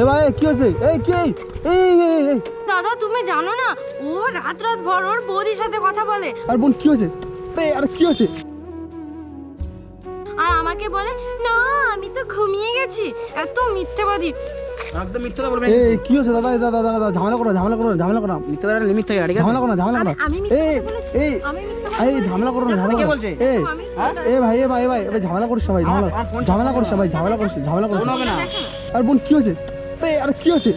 এ ভাই কি হয়েছে? এই কি? এই এই এই, এই দাদা তুমি জানো না? ও রাত রাত ভর ওর বৌদির সাথে কথা বলে। আর বোন কি হয়েছে? এই আরে কি হয়েছে? আর আমাকে বলে না আমি তো ঘুমিয়ে গেছি। এত মিথ্যেবাদী। একদম মিথ্যা কথা এই কি হয়েছে? দাদা দাদা দাদা ঝামেলা করো ঝামেলা করো ঝামেলা করো মিথ্যা লিমিট থাকে ঝামেলা করো না, ঝামেলা করো এই এই এই ঝামেলা করো না ঝামেলা কে বলছে? এই এ ভাই এ ভাই এ ভাই এ ঝামেলা করছে ভাই ঝামেলা ঝামেলা। করছে ভাই ঝামেলা করছে ঝামেলা করছে ফোন হবে না। আর বোন কি হয়েছে? এই আর কি হয়েছে?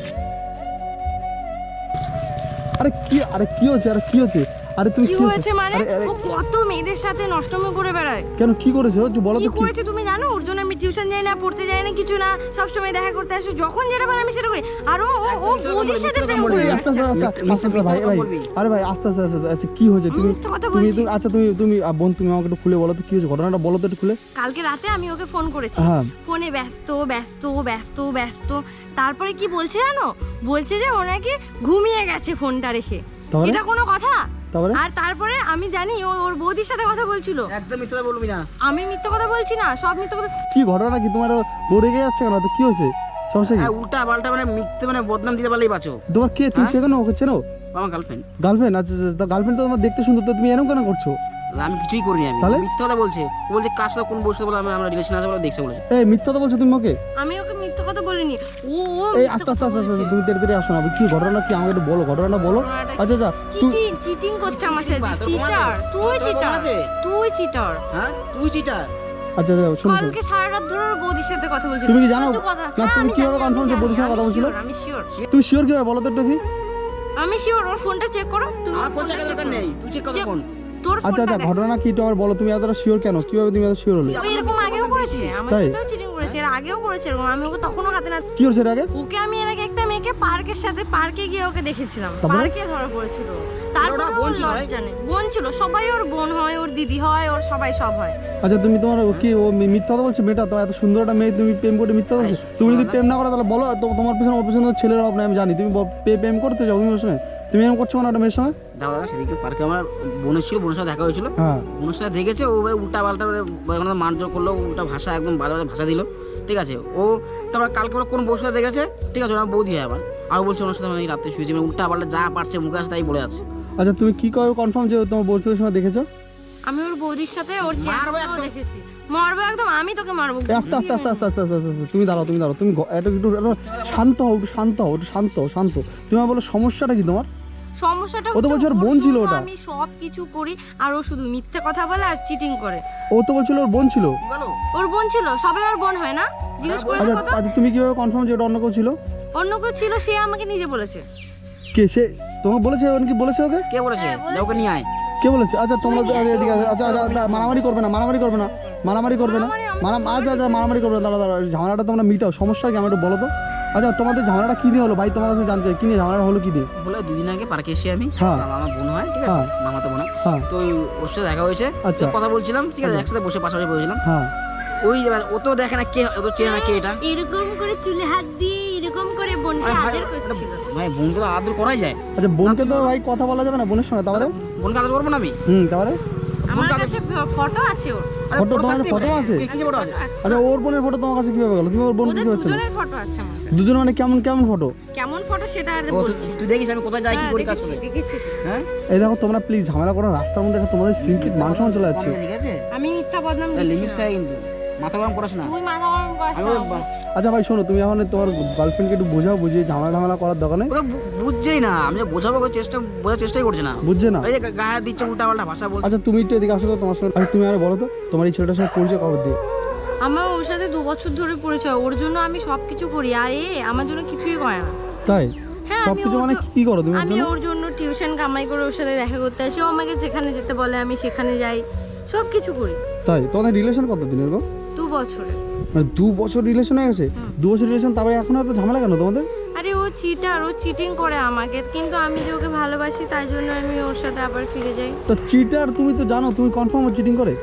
আরে কি আরে কি হয়েছে আরে কি হচ্ছে আরে তুমি কি হয়েছে? মানে? আরে আরে ও কত মেয়েদের সাথে নষ্টমী করে বেড়ায়। কেন কি করেছে? ও বলো তো কি? করেছে তুমি জানো? জন্য আমি টিউশন যাই না পড়তে যাই না কিছু না। সবসময় দেখা করতে আসো। যখন যেটা বলে আমি সেটা করি। আর ও ও- মিথ্যে সাথে প্রেম। করে। আস্তে আস্তে আস্তে আস্তে মিথ্যে- আস্তে আস্তে ভাই ভাই। আরে ভাই আস্তে আস্তে আস্তে আস্তে আচ্ছা কি হয়েছে? তুমি তুমি বলছি। তুমি- আচ্ছা তুমি তুমি বোন তুমি আমাকে একটু খুলে বলো তো কি হয়েছে? ঘটনাটা বলো তো একটু খুলে। কালকে রাতে আমি ওকে ফোন করেছি। হ্যাঁ। ফোনে ব্যস্ত ব্যস্ত ব্যস্ত ব্যস্ত। তারপরে কি বলছে জানো? বলছে যে ও নাকি ঘুমিয়ে গেছে ফোনটা রেখে। এটা কোনো কথা? তারপরে? আর তারপরে আমি জানি ও ওর বৌদির সাথে কথা বলছিল। একদম মিথ্যা বলবি না। আমি মিথ্যে কথা বলছি না সব মিথ্যা কথা কি ঘটনা কি? তোমার বউ রেগে যাচ্ছে কেন? তো কি হয়েছে? সমস্যা কি? হ্যাঁ উল্টা পাল্টা মানে মিথ্যে মানে বদনাম দিতে পারলেই বাঁচো। তোমার কে? তুমি হ্যাঁ? চেনো ওকে? চেনো? আমার গার্লফ্রেন্ড গার্লফ্রেন্ড আচ্ছা গার্লফ্রেন্ড তো তোমার দেখতে সুন্দর তো তুমি এরকম কেন করছ? আমি কিছুই করিনি আমি। তাহলে? মিথ্যা কথা বলছে। ও বলছে কার সাথে কোন বসে বলে আমি আমরা রিলেশন আছে বলে দেখছে বলেছে। এই মিথ্যা তো বলছো তুমি ওকে? আমি ওকে মিথ্যে কথা বলিনি। ও ও এই মিথ্যে আস্তে আস্তে কথা আস্তে আস্তে বলছে। তুমি তেরে তেরে আসো না। কি ঘটনা কি আমাকে একটু বলো ঘটনাটা বলো। ঘটনাটা আচ্ছা আচ্ছা তুই চিটিং চিটিং করছে আমার সাথে। চিটার? তুই চিটার? তুই চিটার হ্যাঁ? তুই চিটার আচ্ছা আচ্ছা শোনো শোনো। কালকে সারা রাত ধরে ওর বৌদির সাথে কথা বলছিল। তুমি কি জানো? কত কথা? না, হ্যাঁ, তুমি আমি কীভাবে জানি, confirm আমি যে বৌদির সঙ্গে আমি কথা বলছিল? sure, আমি শিওর তুমি শিওর বলো তো একটু কি আমি শিওর ওর ফোনটা চেক করো। তুমি আমার ওর ফোন ফোনটা check দরকার করো। নেই তুই চেক ফোন তোর আচ্ছা আচ্ছা ঘটনা কি বলো তুমি এতটা শিওর কেন? কীভাবে তুমি এত শিওর হলে? ও এরকম আগেও করেছে আমার তাই? সাথেও চিটিং করেছে এর আগেও করেছে এরকম আমি ওকে তখনও হাতে না কি হচ্ছে এর আগে? ওকে আমি এর আগে একটা মেয়েকে পার্কের সাথে পার্কে গিয়ে ওকে দেখেছিলাম। তারপরে? পার্কে ধরা পড়েছিল। তারপরে ওরা বোন ছিল, নেই। বোন ছিল সবাই ওর বোন হয় ওর দিদি হয় ওর সবাই সব হয়। আচ্ছা তুমি তোমার ও কি ও মি- মিথ্যা কথা বলছে? মেয়েটা তো এত সুন্দর একটা মেয়ে তুমি প্রেম করে মিথ্যা বলছো? তুমি যদি প্রেম না করো তাহলে বলো তো তোমার পিছনে ওর পিছনে তো ছেলের অভাব নাই আমি জানি। তুমি ব- প্রে- প্রেম করতে যাও তুমি ওর সঙ্গে তুমি এরকম করছ না ওটা মেয়ের সঙ্গে? দাদা সেদিকে পার্কে আমার বোনের ছিল বোনের সাথে দেখা হয়েছিল। হ্যাঁ। বোনের সাথে দেখেছে ও ভাই উল্টা পাল্টা ওখানে করল উল্টা ভাষা একদম বাজে বাজে ভাষা দিল ঠিক আছে? ও তারপর কালকে ওরা কোন বউর সাথে দেখেছে? ঠিক আছে ওরা বৌদি হয় আবার। আরও বলছে ওনার সাথে মানে রাত্রে শুয়েছি মানে উল্টা পাল্টা যা পারছে মুখে আসে তাই বলে যাচ্ছে। আচ্ছা তুমি কি করে কনফার্ম যে তোমার বউর সাথে দেখেছ? আমি ওর বৌদির সাথে ওর চেহারাও দেখেছি। মারবো একদম আমি তোকে মারবো আস্তে আস্তে আস্তে আস্তে আস্তে আস্তে তুমি দাঁড়াও তুমি দাঁড়াও তুমি একটু একটু শান্ত হও একটু শান্ত হও একটু শান্ত শান্ত তুমি বলো সমস্যাটা কি তোমার? সমস্যাটা ও তো বলছে ওর বোন ছিল ওটা। আমি সব কিছু করি আর ও শুধু মিথ্যে কথা বলে আর চিটিং করে। ও তো বলছিল ওর বোন ছিল। ওর বোন ছিল সবাই ওর বোন হয় না? জিজ্ঞেস করে আচ্ছা দেখো তো। আচ্ছা তুমি কীভাবে কনফার্ম যে ওটা অন্য কেউ ছিল? অন্য কেউ ছিল সে আমাকে নিজে বলেছে। কে সে তোমাকে বলেছে ওর কি বলেছে ওকে? কে বলেছে? হ্যাঁ, ওকে নিয়ে আয়। কে বলেছে? আচ্ছা তোমরা এদিকে আচ্ছা আচ্ছা আচ্ছা, মারামারি করবে না মারামারি করবে না মারামারি করবে না। মারামারি আমি আচ্ছা আচ্ছা মারামারি করবে না দাঁড়া দাঁড়া ঝামেলাটা তোমরা মিটাও সমস্যা কি আমার একটু বলো তো। আচ্ছা তোমাদের ঝামেলাটা কি নিয়ে হলো? ভাই তোমার কাছে জানতে কি নিয়ে ঝামেলাটা হলো কি দিয়ে? বলে দুদিন আগে পার্কে এসে আমি। হ্যাঁ। আমার বোন হয় ঠিক হ্যাঁ। আছে মামা তো বোন হ্যাঁ। তো ওর সাথে দেখা হয়েছে। আচ্ছা। কথা বলছিলাম ঠিক আছে? একসাথে বসে পাশাপাশি বসেছিলাম হ্যাঁ। ওই এবার ও তো দেখে না কে ও তো চেনে না কে এটা। এরকম করে চুলে হাত দিয়ে এরকম করে বোনকে আদর করছিল। ভাই বোনকে তো আদর করাই যায়। আচ্ছা বোনকে তো ভাই কথা বলা যাবে না বোনের সঙ্গে তাহলে? বোনকে আদর করব না আমি? হুম তাহলে? আমার কাছে ফটো আছে ওর। ফটো ফটো তোমার ফটো আছে? কি- কি ফটো আছে। আছে। আচ্ছা ওর বোনের ফটো তোমার কাছে কীভাবে গেলো? তুমি ওর ওদের কীভাবে ছিল দুজনের ফটো আছে আমার দুজন মানে কেমন কেমন ফটো? কেমন ফটো সেটা আর তুই- বলছি। তুই দেখিস আমি কোথায় যাই কি হ্যাঁ, করি কাজ করে। হ্যাঁ? এই দেখো তোমরা প্লিজ ঝামেলা করো রাস্তার মধ্যে তোমাদের সিম্পল মান সম্মান চলে যাচ্ছে। আমি মিথ্যা বদনাম দিচ্ছি লিমিট না। থাকে কিন্তু। মাথা গরম করিস না। তুই মাথা গরম করিস না। আচ্ছা ভাই শোনো তুমি এখন তোমার গার্লফ্রেন্ডকে একটু বোঝাও বুঝিয়ে ঝামেলা ঝামেলা করার ওরা বু- বুঝছেই না আমি যে বোঝাবো চেষ্টা বোঝার চেষ্টাই করছে না। বুঝছে না? এই যে গায়ে দিচ্ছে উল্টা পাল্টা ভাষা বলছে। আচ্ছা তুমি একটু এদিকে আসো তোমার সঙ্গে আচ্ছা, তুমি আর বলো তো তোমার এই ছেলেটার সঙ্গে পরিচয় কবে দিয়ে? আমার ওর সাথে দু বছর ধরে পরিচয় ওর জন্য আমি সব কিছু করি আর এ আমার জন্য কিছুই করে না। তাই? হ্যাঁ সব আমি কিছু মানে কি করো তুমি ওর আমি জন্য? ওর জন্য টিউশন কামাই করে ওর সাথে দেখা করতে আসি ও আমাকে যেখানে যেতে বলে আমি সেখানে যাই সব কিছু করি। তাই? তোমাদের রিলেশন কত দিনের গো? দু বছরে মানে দু বছর রিলেশন হয়ে গেছে? দু বছর রিলেশন তারপরে এখন এত ঝামেলা কেন তোমাদের? আরে ও চিটার ও চিটিং করে আমাকে। কিন্তু আমি যে ওকে ভালোবাসি তাই জন্য আমি ওর সাথে আবার ফিরে যাই। তো চিটার তুমি তো জানো তুমি কনফার্ম ও চিটিং করে।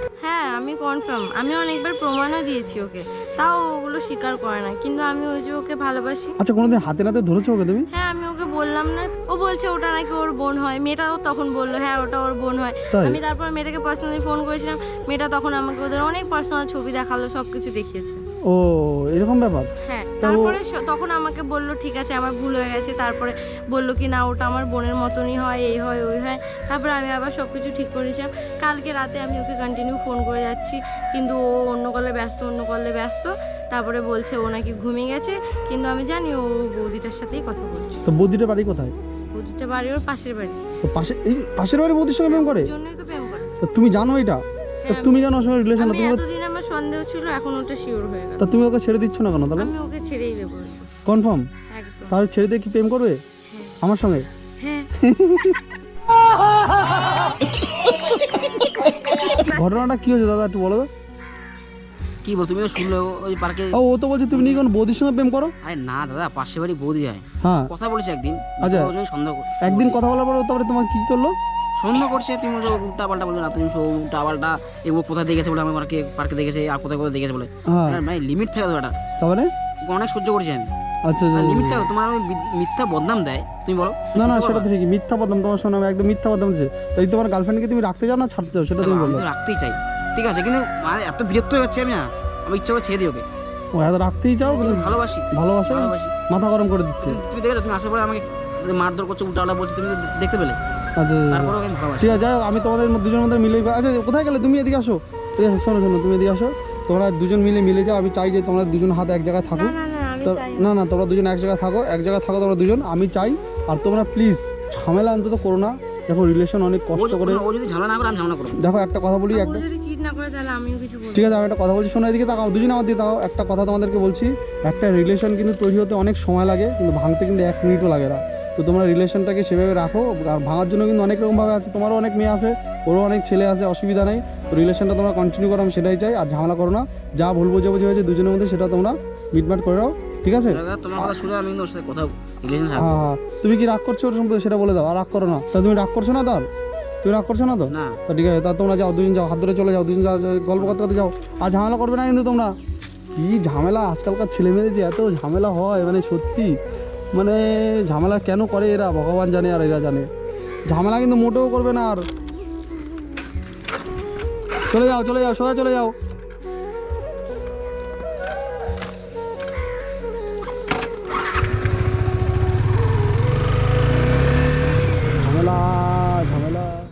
আমি কনফার্ম আমি অনেকবার প্রমাণও দিয়েছি ওকে। তাও ওগুলো স্বীকার করে না কিন্তু আমি ওই যে ওকে ভালোবাসি। আচ্ছা কোনোদিন হাতে নাতে ধরেছো ওকে তুমি? হ্যাঁ আমি ওকে বললাম না। ও বলছে ওটা নাকি ওর বোন হয়। মেয়েটাও তখন বলল হ্যাঁ ওটা ওর বোন হয়। তাই? আমি তারপর মেয়েটাকে পার্সোনালি ফোন করেছিলাম। মেয়েটা তখন আমাকে ওদের অনেক পার্সোনাল ছবি দেখাল সব কিছু দেখিয়েছে। ও এরকম ব্যাপার? হ্যাঁ। তারপরে তখন আমাকে বলল ঠিক আছে আমার ভুল হয়ে গেছে। তারপরে বলল কি না ওটা আমার বোনের মতনই হয় এই হয় ওই হয়। তারপরে আমি আবার সব কিছু ঠিক করেছিলাম কালকে রাতে আমি ওকে কন্টিনিউ ফোন করে যাচ্ছি কিন্তু ও অন্য কলে ব্যস্ত অন্য কলে ব্যস্ত। তারপরে বলছে ও নাকি ঘুমিয়ে গেছে। কিন্তু আমি জানি ও বৌদিটার সাথেই কথা বলছে। তো বৌদিটা বাড়ি কোথায়? বৌদিটা বাড়ি ওর পাশের বাড়ি। তো পাশে এই পাশের বাড়ি বৌদির সঙ্গে প্রেম করে? জন্যই তো প্রেম করে। তা তুমি জানো এটা? হ্যাঁ, তুমি জানো সঙ্গে রিলেশন তুমি সন্দেহ ছিল এখন ওটা শিওর হয়ে গেল। তা তুমি ওকে ছেড়ে দিচ্ছ না কেন তাহলে? আমি ওকে ছেড়েই দেবো। কনফার্ম একদম। তাহলে ছেড়ে দিয়ে কি প্রেম করবে? আমার সঙ্গে? হ্যাঁ। ঘটনাটা কি হয়েছে দাদা একটু বলো তো। কি বল তুমি শুনলে ওই পার্কে ও ও তো বলছে তুমি নাকি কোন বৌদির সঙ্গে প্রেম করো? আরে না দাদা পাশে বাড়ি বৌদি হয়। হ্যাঁ। কথা বলেছে একদিন আচ্ছা। সন্দেহ একদিন কথা বলার পর তারপরে তোমার কি করল? সন্দেহ করছে তুমি বলছো উল্টা পাল্টা বলছো না তুমি উল্টা পাল্টা এগুলো কোথায় দেখেছে বলে আমি পার্কে পার্কে দেখেছে আর কোথায় কোথায় দেখেছে বলে। হ্যাঁ। মানে লিমিট থাকে তো এটা ওকে অনেক সহ্য করেছি আমি। আচ্ছা আচ্ছা, লিমিট আচ্ছা। থাকে তোমার মিথ্যা বদনাম দেয় তুমি বলো। না না সেটা ঠিকই মিথ্যা বদনাম তোমার একদম মিথ্যা বদনাম দিচ্ছে তোমার গার্লফ্রেন্ডকে তুমি রাখতে চাও না ছাড়তে চাও সেটা তুমি বলো। রাখতেই চাই। ঠিক আছে কিন্তু এত বিরক্ত হয়ে যাচ্ছে আমি না। আমি ইচ্ছা করে ছেড়ে দিই ওকে। ও এত রাখতেই চাও? কিন্তু ভালোবাসি। ভালোবাসো? ভালোবাসি। মাথা গরম করে দিচ্ছে। তুমি- দেখেছ তুমি আসার পরে আমাকে মারধর করছ উল্টা বলছো তুমি দেখতে পেলে। ঠিক আছে যাই আমি তোমাদের মধ্যে- দুজনের মধ্যে মিলে আচ্ছা কোথায় গেলে? তুমি এদিকে আসো। ঠিক আছে শোনো শোনো তুমি এদিকে আসো। তোমরা দুজন মিলে মিলে যাও আমি চাই যে তোমরা দুজন হাতে এক জায়গায় থাকো। না না না তো না। না তোমরা দুজন এক জায়গায় থাকো এক জায়গায় থাকো তোমরা দুজন আমি চাই। আর তোমরা প্লিজ ঝামেলা অন্তত করো না। দেখো রিলেশন অনেক কষ্ট করে। ও যদি ঝামেলা না করে আমি ঝামেলা করব। দেখো একটা কথা বলি একটা যদি চিট না করে তাহলে আমিও কিছু বলব ঠিক আছে আমি একটা কথা বলছি শোনো এদিকে তাকাও দুজন আমার দিকে তাকাও একটা কথা তোমাদেরকে বলছি একটা রিলেশন কিন্তু তৈরি হতে অনেক সময় লাগে কিন্তু ভাঙতে কিন্তু এক মিনিটও লাগে না। তো তোমরা রিলেশনটাকে সেভাবে রাখো। আর ভাঙার জন্য কিন্তু অনেক রকমভাবে আছে। তোমারও অনেক মেয়ে আছে ওরও অনেক ছেলে আছে অসুবিধা নেই। তো রিলেশনটা তোমরা কন্টিনিউ করো আমি সেটাই চাই। আর ঝামেলা করো না। যা ভুল বোঝাবুঝি হয়েছে দুজনের মধ্যে সেটা তোমরা মিটমাট করে দাও ঠিক আছে? হ্যাঁ হ্যাঁ। তুমি কি রাগ করছ ওর সম্পর্কে সেটা বলে দাও আর রাগ করো না। তা তুমি রাগ করছ না তার? তুমি রাগ করছ না তো? তা ঠিক আছে তা তোমরা যাও দুজন যাও হাত ধরে চলে যাও দুজন যাও যাও, গল্প করতে করতে যাও। আর ঝামেলা করবে না কিন্তু তোমরা। কি ঝামেলা? আজকালকার ছেলে মেয়েদের যে এত ঝামেলা হয় মানে সত্যি। মানে ঝামেলা কেন করে এরা? ভগবান জানে আর এরা জানে। ঝামেলা কিন্তু মোটেও করবে না আর। চলে যাও চলে যাও, সবাই চলে যাও।